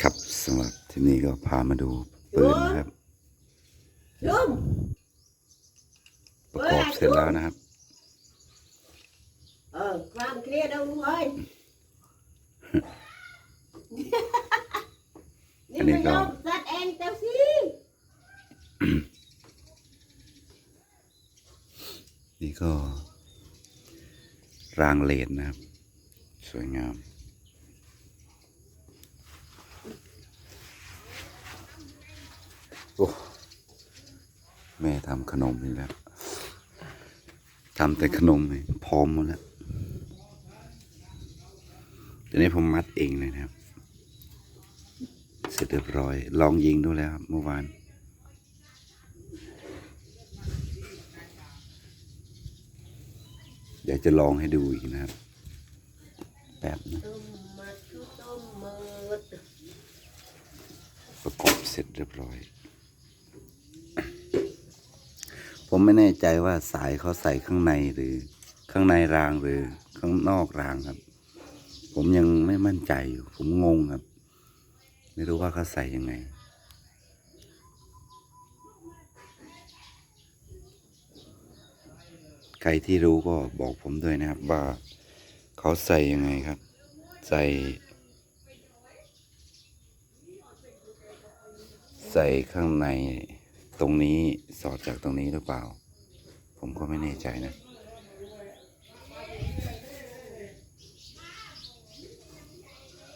ครับสำหรับที่นี้ก็พามาดูปืนนะครับ Đúng ประกอบเสร็จแล้วนะครับ Ờ, khoan kia đâu đúng rồi Cái này Nhưng mà còn- đâu, giặt em tao xí นี่ก็ รางเลนนะครับ สวยงาม อ้แม่ทำขนมนี่แล้วทำแต่ขนมเลยพร้อมหมดแล้วทีนี้ผมมัดเองเลยนะครับ เสร็จเรียบร้อย ลองยิงดูแล้วครับเมื่อวานเดี๋ยวจะลองให้ดูอีกนะครับ แป๊บนะประกอบเสร็จเรียบร้อย ผมไม่แน่ใจว่าสายเขาใส่ข้างในหรือ ข้างในรางหรือข้างนอกรางครับ ผมยังไม่มั่นใจอยู่ ผมงงครับ ไม่รู้ว่าเขาใส่ยังไงใครที่รู้ก็บอกผมด้วยนะครับว่าเขาใส่ยังไงครับ ใส่ ใส่ข้างใน ตรงนี้สอดจากตรงนี้หรือเปล่า ผมก็ไม่แน่ใจนะ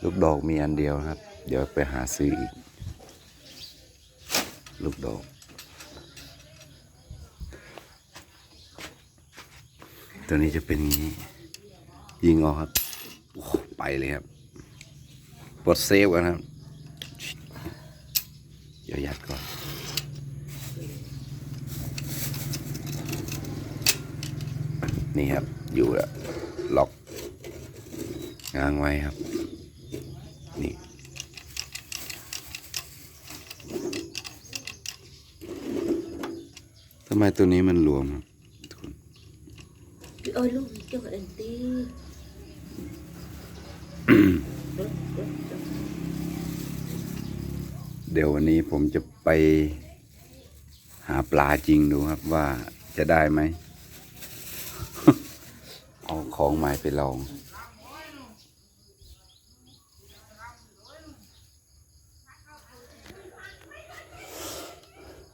ลูกดอกมีอันเดียวครับ เดี๋ยวไปหาซื้ออีก ลูกดอก ตัวนี้จะเป็นอย่างนี้ ยิงออกครับโอ้ไปเลยครับปลดเซฟกันครับ เดี๋ยวยัดก่อน นี่ครับ อยู่แล้วล็อกง้างไว้ครับ นี่ ทำไมตัวนี้มันรวมครับทุกคน Chị ơi luôn cho gọi đèn ti เดี๋ยววันนี้ผมจะไปหาปลาจริงดูครับว่าจะได้ไหม เอาของใหม่ไปลอง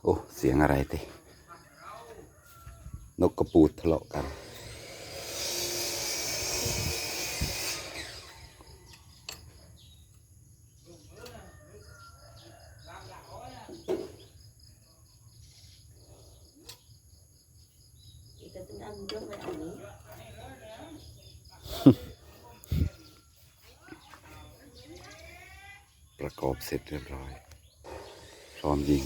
โอ้ เสียงอะไรเตะนกกระปูดทะเลาะกัน Chị ta tính ăn cho ประกอบเสร็จเรียบร้อย พร้อมยิง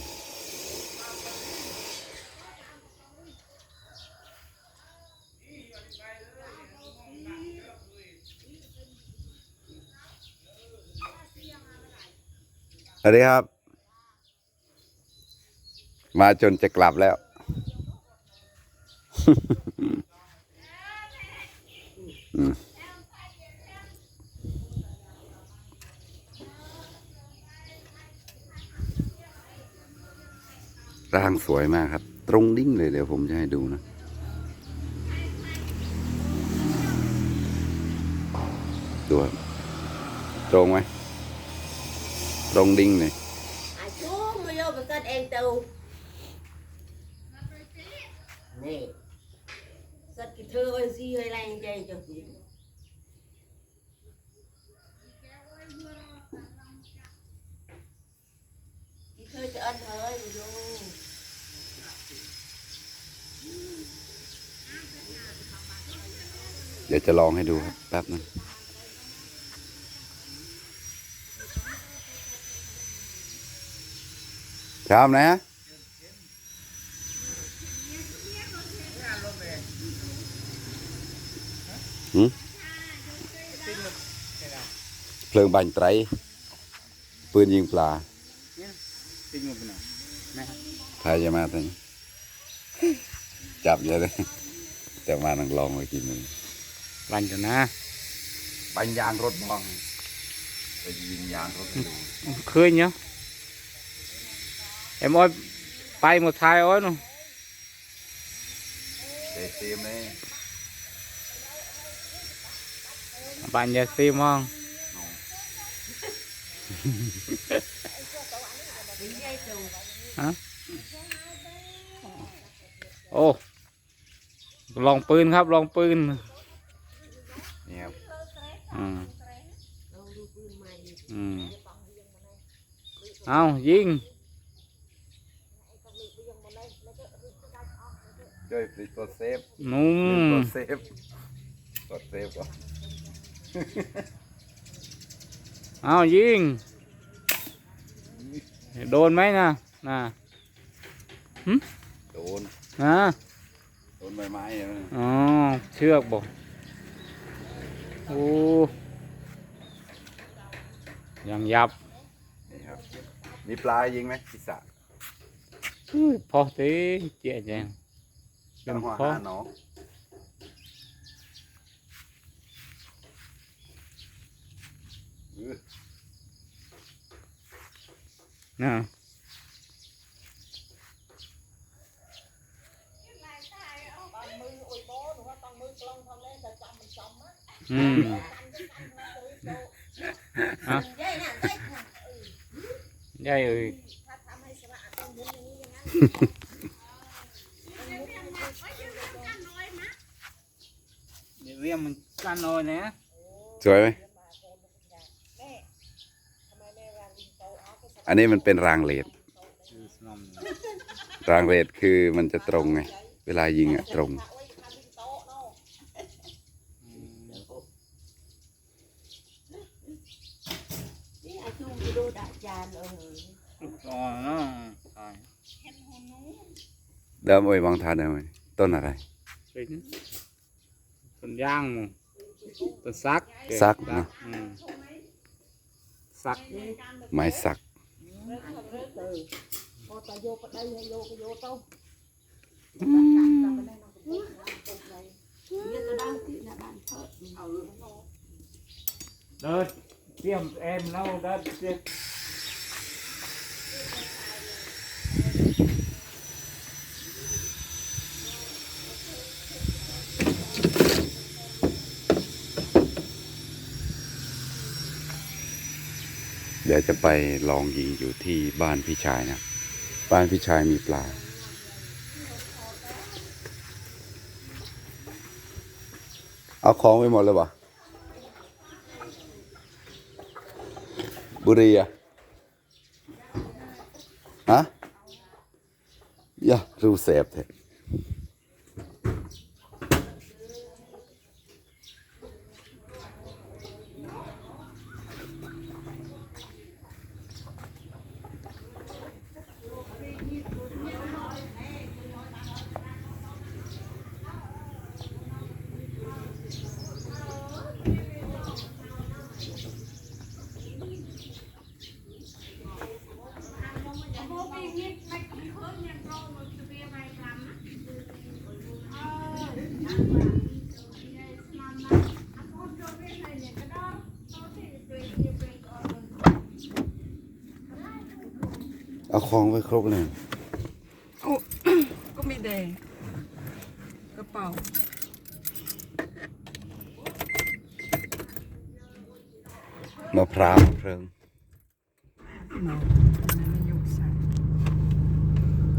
สวัสดีครับ มาจนจะกลับแล้ว ร่างสวยมากครับ ตรงดิ้งเลยเดี๋ยวผมจะให้ดูนะ ดูครับตรงไหมตรงดิ้งเลยนี่สัตว์กี่เธอไอ้ซีอ้แรงใจจะกิน Thôi cho anh thôi, vô. ดี๋ยวจะลองให้ดูครับแป๊บนึงชามนะฮะหืมเพลิงบานไตร ปืนยิงปลา Tinh một nào. Này. ใครจะมาตอนนี้จับเยอะเลย แต่มานังลองไว้กินมึง Bành cho na. ปัญญางรถบองไปยิงยางเขาไปดู khơi nhá em ơi bay một thai ơi nó เตะทีมนี่ bạn nhà xem không ถึงยายตู่โอ้ลองปืนครับลองปืนนี่ครับ อืมลองดูปืนใหม่อืมเอายิงช่วยปิดตัวเซฟนุ่มตัวเซฟกดเซฟก่อนเอายิง โดนไหมนะน่ะโดนนะโดนใบไม้เนี่ยนะอ๋อเชือกบอกโอ้ ยังยับนี่ครับ มีปลายิงไหมพิศะอุ้ยพอตีเจ๊แจงจังหวะพอหาหนอเออนะอืมอะ ยายน่ะได้ ยายเอ้ยเดี๋ยวเรียมมันกันหน่อยนะสวยไหมอันนี้มันเป็นรางเลดรางเลดคือมันจะตรงไง เวลายิงอะตรง นี่อาจูไปดูดา จานเอออ๋อเนาะใช่เดิมโอ้ยวางทานเดิมโอ้ยต้นอะไรเป็นต้นย่างมั้งต้นซักซักเนอะอืมซักไม้สักพอตาโยกก็ได้โยกก็โยกเต้าเนี่ยก็ได้ที่หน้าบ้านเพิ่มเอา เดินเตรียมเอ็ม เดี๋ยวจะไปลองยิงอยู่ที่บ้านพี่ชายนะ บ้านพี่ชายมีปลา เอาของไปหมดเลยวะบุรีอะฮะอย่ารู้เสพเถอะ เอาของไปครบเลยก็มีแดงกระเป๋า มะพร้าวมะเพลิงเนาะไม่ยุบใส่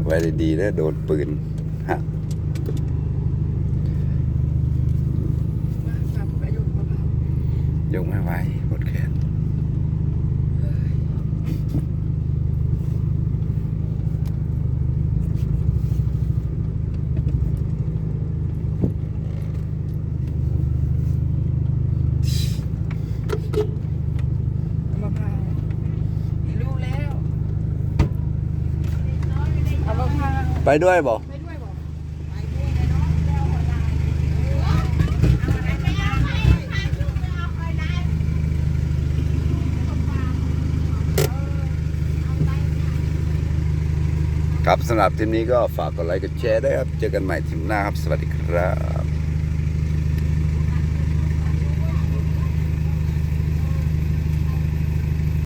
ไว้ดีๆแล้วโดนปืนฮะครับก็ยุบมะพร้าวยกไม่ไหวหมดแขน มะพร้าวรู้แล้วเอามะพร้าว ไปด้วยบอกไปด้วยบอกครับสำหรับทีมนี้ก็ฝากกดไลค์กดแชร์ด้วยครับ เจอกันใหม่ทีมหน้าครับ สวัสดีครับ